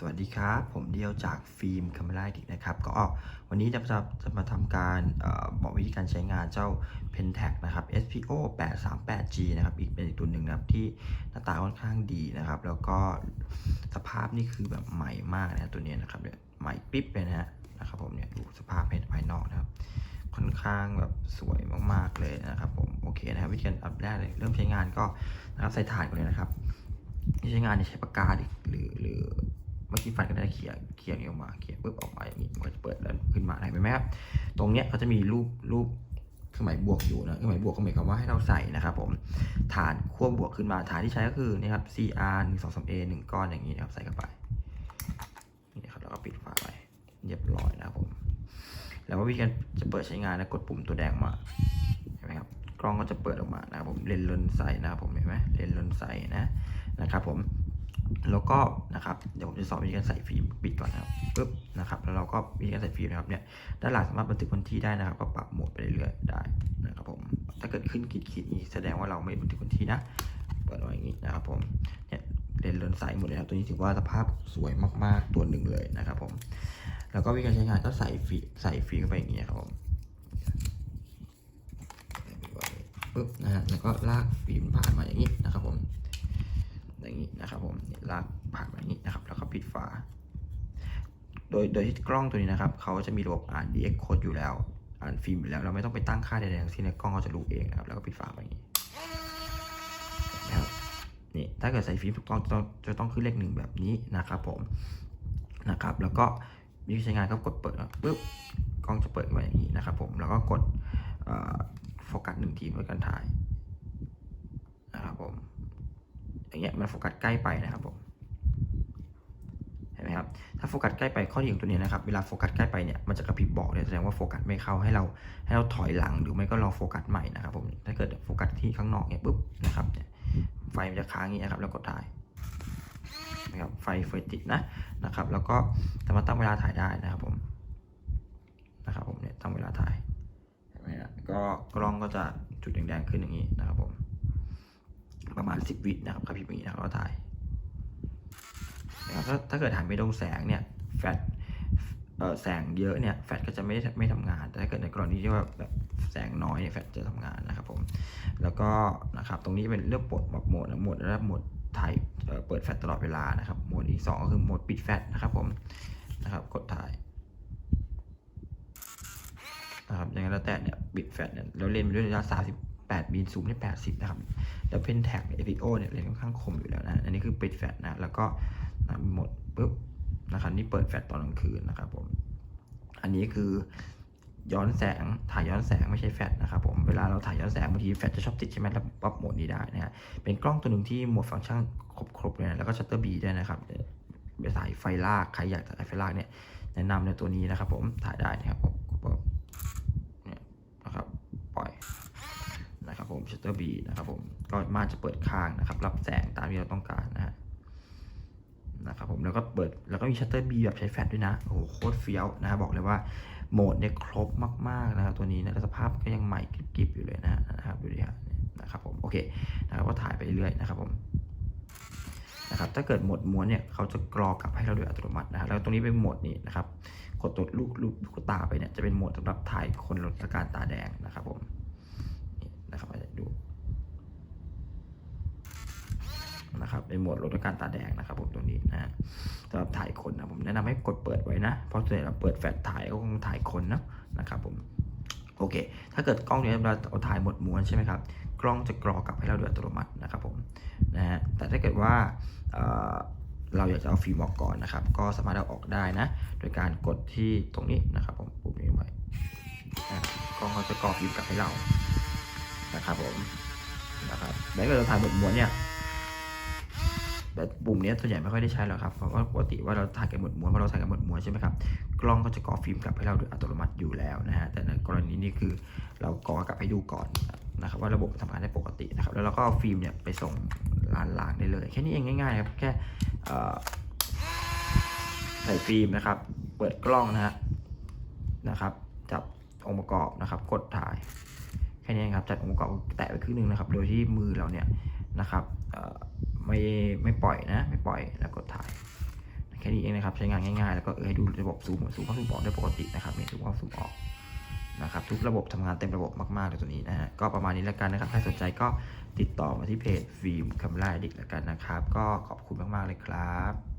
สวัสดีครับ ผมเดียวจากฟิล์มคาเมล่าดิกนะครับ ก็วันนี้จะจะจะมาทำการออบอกวิธีการใช้งานเจ้า Pentax นะครับ SPO 838G นะครับ อีกเป็นอีกตัวหนึ่งนะครับที่หน้าตาค่อนข้างดีนะครับ แล้วก็สภาพนี่คือแบบใหม่มากนะตัวนี้นะครับเนี่ยใหม่ปิ๊บเลยนะฮะนะครับผมเนี่ยดูสภาพภายภายนอกนะครับ ค่อนข้างแบบสวยมากๆเลยนะครับผมโอเคนะครับวิธีการอัพแรกเลยเริ่มใช้งานก็นะครับใส่ถ่านก่อนเลยนะครับที่ใช้งานใช้ปากกาหรือหรือ เมื่อกี้ฟันก็ได้เขี่ยเขี่ยนี้ออกมาเขี่ยปุ๊บออกมาอย่างนี้มันก็จะเปิดแล้วขึ้นมาเห็นไหมครับตรงเนี้ยเขาจะมีรูปรูปเครื่องหมายบวกอยู่นะเครื่องหมายบวกก็หมายความว่าให้เราใส่นะครับผมฐานขั้วบวกขึ้นมาฐานที่ใช้ก็คือนี่ครับ CR 1 2 3 A 1ก้อนอย่างนี้นะครับใส่เข้าไปนี่ครับแล้วก็ปิดฝาไว้เรียบร้อยนะครับผมแล้ววิธีการจะเปิดใช้งานนะกดปุ่มตัวแดงมาเห็นไหมครับกล้องก็จะเปิดออกมานะครับผมเลนส์เลนส์ใสนะครับผมเห็นไหมเลนส์เลนส์ใสนะนะครับผม แล้วก็นะครับเดี๋ยวผมจะสอนวิธีการใส่ฟิล์มปิดก่อนนะครับปึ๊บนะครับแล้วเราก็วิธีการใส่ฟิล์มนะครับเนี่ยด้านหลังสามารถบันทึกวันที่ได้นะครับ ก็ปรับโหมดไปเรื่อยๆได้นะครับผมถ้าเกิดขึ้นขีดๆนี้แสดงว่าเราไม่บันทึกวันที่นะเปิดไว้อย่างนี้นะครับผมเนี่ยเลนเลนส์ใสหมดเลยครับตัวนี้ถือว่าสภาพสวยมากๆตัวหนึ่งเลยนะครับผมแล้วก็วิธีการใช้งานก็ใส่ฟีใส่ฟีเข้าไปอย่างนี้ครับผมปึ๊บนะฮะแล้วก็ลากฟิล์มผ่านมาอย่างนี้นะครับผม อย่างนี้นะครับผมลากผ่านมาอย่างนี้นะครับ แล้วก็ปิดฝา โดยโดยที่กล้องตัวนี้นะครับเขาจะมีระบบอ่าน DX code อยู่แล้ว อ่านฟิล์มอยู่แล้ว เราไม่ต้องไปตั้งค่าใดๆทั้งสิ้นในกล้องเขาจะรู้เองนะครับ แล้วก็ปิดฝาอย่างนี้นะครับนี่ถ้าเกิดใส่ฟิล์มถูกต้องจะต้องจะต้องขึ้นเลขหนึ่งแบบนี้นะครับผมนะครับ แล้วก็วิธีใช้งานก็กดเปิดนะปุ๊บกล้องจะเปิดมาอย่างนี้นะครับ ผมแล้วก็กดโฟกัสหนึ่งทีเพื่อการถ่ายนะครับผม อย่างเงี้ยมันโฟกัสใกล้ไปนะครับผมเห็นไหมครับถ้าโฟกัสใกล้ไปข้อดีของตัวนี้นะครับเวลาโฟกัสใกล้ไปเนี่ยมันจะกระพริบบอกเนี่ยแสดงว่าโฟกัสไม่เข้าให้เราให้เราถอยหลังหรือไม่ก็ลองโฟกัสใหม่นะครับผมถ้าเกิดโฟกัสที่ข้างนอกเนี่ยปุ๊บนะครับเนี่ยไฟมันจะค้างอย่างนี้นะครับแล้วกดถ่ายนะครับไฟไฟติดนะนะครับ แล้วก็สามารถตั้งเวลาถ่ายได้นะครับผมนะครับผมเนี่ยตั้งเวลาถ่ายเห็นไหมฮะก็กล้องก็จะจุดแดงๆขึ้นอย่างนี้นะครับผม ประมาณ 10 วินะครับครับพี่มีนะครับก็ถ่ายนะครับถ้าถ้าเกิดถ่ายไม่โดนแสงเนี่ยแฟลชแสงเยอะเนี่ยแฟลชก็จะไม่ไม่ทำงาน แต่ถ้าเกิดในกรณีที่ว่าแบบแสงน้อยเนี่ยแฟลชจะทำงานนะครับผมแล้วก็นะครับตรงนี้เป็นเลือกปลดแบบโหมดนะโหมดแล้วโหมดถ่ายเปิดแฟลชตลอดเวลานะครับโหมดอีกสองก็คือโหมดปิดแฟลชนะครับผมนะครับกดถ่ายนะครับอย่างนั้นแล้วแต่เนี่ยปิดแฟลชเนี่ยแล้วเล่นไปด้วยระยะ38มิลซูมได้80 นะครับ แล้วเพนแท็กเอพิโอเนี่ยเลนส์ค่อนข้างคมอยู่แล้วนะ อันนี้คือปิดแฟลชนะ แล้วก็หมดปุ๊บนะครับนี่เปิดแฟลชตอนกลางคืนนะครับผม อันนี้คือย้อนแสงถ่ายย้อนแสงไม่ใช่แฟลชนะครับผมเวลาเราถ่ายย้อนแสงบางทีแฟลชจะชอบติดใช่ไหมแล้วปรับโหมดนี้ได้นะฮะเป็นกล้องตัวหนึ่งที่โหมดฟังก์ชันครบๆเลยนะแล้วก็ชัตเตอร์บีด้วยนะครับไปถ่ายไฟลากใครอยากถ่ายไฟลากเนี่ยแนะนำในตัวนี้นะครับ ผมถ่ายได้นะครับผมเนี่ยนะครับปล่อยนะครับผมชัตเตอร์บีนะครับผม ก็ม่านจะเปิดข้างนะครับ รับแสงตามที่เราต้องการนะฮะนะครับผมแล้วก็เปิดแล้วก็มีชัตเตอร์บีแบบใช้แฟลชด้วยนะ โอ้โหโคตรเฟี้ยวนะบบอกเลยว่าโหมดเนี่ยครบมากๆนะครับตัวนี้นะสภาพก็ยังใหม่กริบๆอยู่เลยนะนะครับดูดิฮะนะครับผมโอเคนะครับก็ถ่ายไปเรื่อยนะครับผมนะครับถ้าเกิดหมดม้วนเนี่ยเขาจะกรอกลับให้เราโดยอัตโนมัตินะฮะแล้วตรงนี้เป็นโหมดนี้นะครับกดตัวลูกลูกลูกตาไปเนี่ยจะเป็นโหมดสำหรับถ่ายคนลดอาการตาแดงนะครับผมนี่นะครับอาดู นะครับเป็นหมดลดการตาแดงนะครับผมตรงนี้นะฮะสำหรับถ่ายคนนะผมแนะนำให้กดเปิดไว้นะ เพราะส่วนใหญ่เราเปิดแฟลชถ่ายก็คงถ่ายคนนะนะครับผมโอเค ถ้าเกิดกล้องเนี้เราเอาถ่ายหมดม้วนใช่ไหมครับ กล้องจะกรอกลับให้เราโดยอัตโนมัตินะครับผมนะฮะแต่ถ้าเกิดว่าเเราอยากจะเอาฟิล์มออกก่อนนะครับ ก็สามารถเอาออกได้นะ โดยการกดที่ตรงนี้นะครับผมปุ่มนี้ไว้กล้องเขาจะกรอกฟิล์มกลับให้เรานะครับผมนะครับแล้วก็เราถ่ายบทม้วนเนี่ย แต่ปุ่มนี้ส่วนใหญ่ไม่ค่อยได้ใช้หรอกครับเพราะว่าปกติว่าเราถ่ายกันหมดม้วนเพราะเราถ่ายกันหมดม้วนใช่ไหมครับกล้องก็จะกรอฟิล์มกลับให้เราโดยอัตโนมัติอยู่แล้วนะฮะแต่ในกรณีนี้คือเรากรอกลับให้ดูก่อนนะครับว่าระบบทำงานได้ปกตินะครับแล้วเราก็เอาฟิล์มเนี่ยไปส่งร้านล้างได้เลย แค่นี้เองง่ายๆครับแค่ใส่ฟิล์มนะครับเปิดกล้องนะฮะนะครับ จับองค์ประกอบนะครับกดถ่ายแค่นี้ครับจัดองค์ประกอบแตะไปครึ่งนึงนะครับ โดยที่มือเราเนี่ยนะครับ ไม่ไม่ปล่อยนะ ไม่ปล่อยแล้วกดถ่ายแค่นี้เองนะครับใช้งานง่ายๆ แล้วก็เออให้ดูระบบซูมซูมเข้าซูมออกได้ปกตินะครับมีซูมเข้าซูมออกนะครับทุกระบบทำงานเต็มระบบมากๆเลยตัวนี้นะฮะก็ประมาณนี้แล้วกันนะครับใครสนใจก็ติดต่อมาที่เพจฟิล์มคาเมล่าดิกแล้วกันนะครับ ก็ขอบคุณมากๆเลยครับ